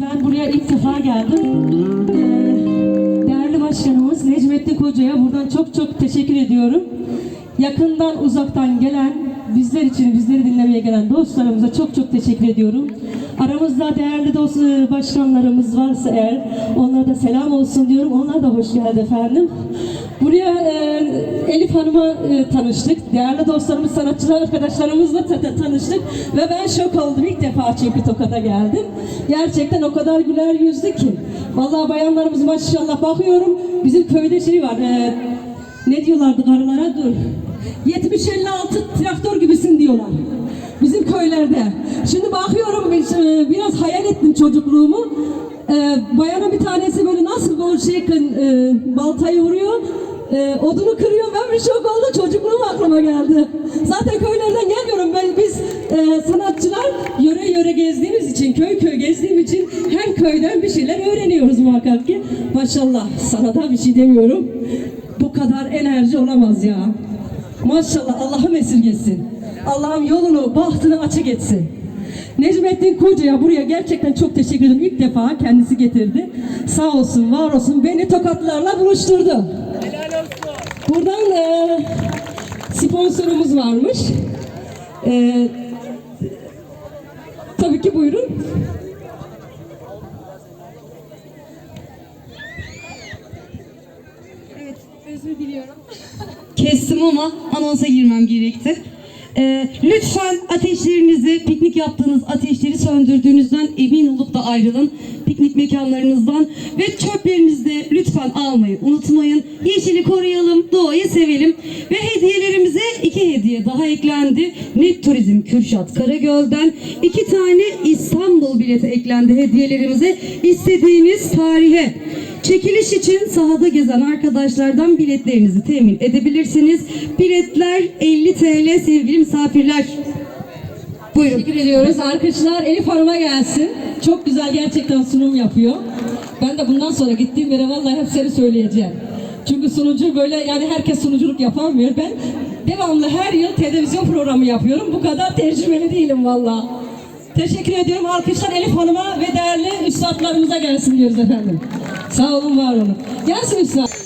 Ben buraya ilk defa geldim. Ee, değerli başkanımız Necmettin Koca'ya buradan çok çok teşekkür ediyorum. Yakından uzaktan gelen, bizler için bizleri dinlemeye gelen dostlarımıza çok çok teşekkür ediyorum. Aramızda değerli dost e, başkanlarımız varsa eğer onlara da selam olsun diyorum. Onlar da hoş geldi efendim. Buraya e, Elif Hanım'a e, tanıştık. Değerli dostlarımız, sanatçılar arkadaşlarımızla ta- ta- tanıştık. Ve ben şok oldum. İlk defa çünkü Tokat'a geldim. Gerçekten o kadar güler yüzlü ki. Vallahi bayanlarımız maşallah bakıyorum. Bizim köyde şey var. e, ne diyorlardı karılara? Dur. 70-56 traktör gibisin diyorlar. Bizim köylerde. Şimdi bakıyorum e, biraz hayal ettim çocukluğumu. Ee, bayanın bir tanesi böyle nasıl bu şey e, baltayı vuruyor. e, odunu kırıyor. Ben bir şok oldum. Çocukluğum aklıma geldi. Zaten köylerden gelmiyorum. Ben biz e, sanatçılar yöre yöre gezdiğimiz için, köy köy gezdiğim için her köyden bir şeyler öğreniyoruz muhakkak ki. Maşallah sana da bir şey demiyorum. Bu kadar enerji olamaz ya. Maşallah Allah'ım esirgesin. Allah'ım yolunu, bahtını açık etsin. Necmettin Koca'ya buraya gerçekten çok teşekkür ederim. İlk defa kendisi getirdi. Sağ olsun, var olsun. Beni tokatlarla buluşturdu. Buradan e, sponsorumuz varmış. E, tabii ki buyurun. Özür diliyorum. Kestim ama anonsa girmem gerekti. Ee, lütfen ateşlerinizi, piknik yaptığınız ateşleri söndürdüğünüzden emin olup da ayrılın. Piknik mekanlarınızdan ve çöplerinizi de lütfen almayı unutmayın. Yeşili koruyalım, doğayı sevelim. Ve hediyelerimize iki hediye daha eklendi. Net Turizm Kürşat Karagöl'den iki tane İstanbul bileti eklendi hediyelerimize. İstediğiniz tarihe. Çekiliş için sahada gezen arkadaşlardan biletlerinizi temin edebilirsiniz. Biletler 50 TL sevgili misafirler. Buyurun. Teşekkür ediyoruz. Arkadaşlar Elif Hanım'a gelsin. Çok güzel gerçekten sunum yapıyor. Ben de bundan sonra gittiğim yere vallahi hep seni söyleyeceğim. Çünkü sunucu böyle yani herkes sunuculuk yapamıyor. Ben devamlı her yıl televizyon programı yapıyorum. Bu kadar tecrübeli değilim vallahi. Teşekkür ediyorum. Alkışlar Elif Hanım'a ve değerli üstadlarımıza gelsin diyoruz efendim. Sağ olun, var olun. Gelsin üstad.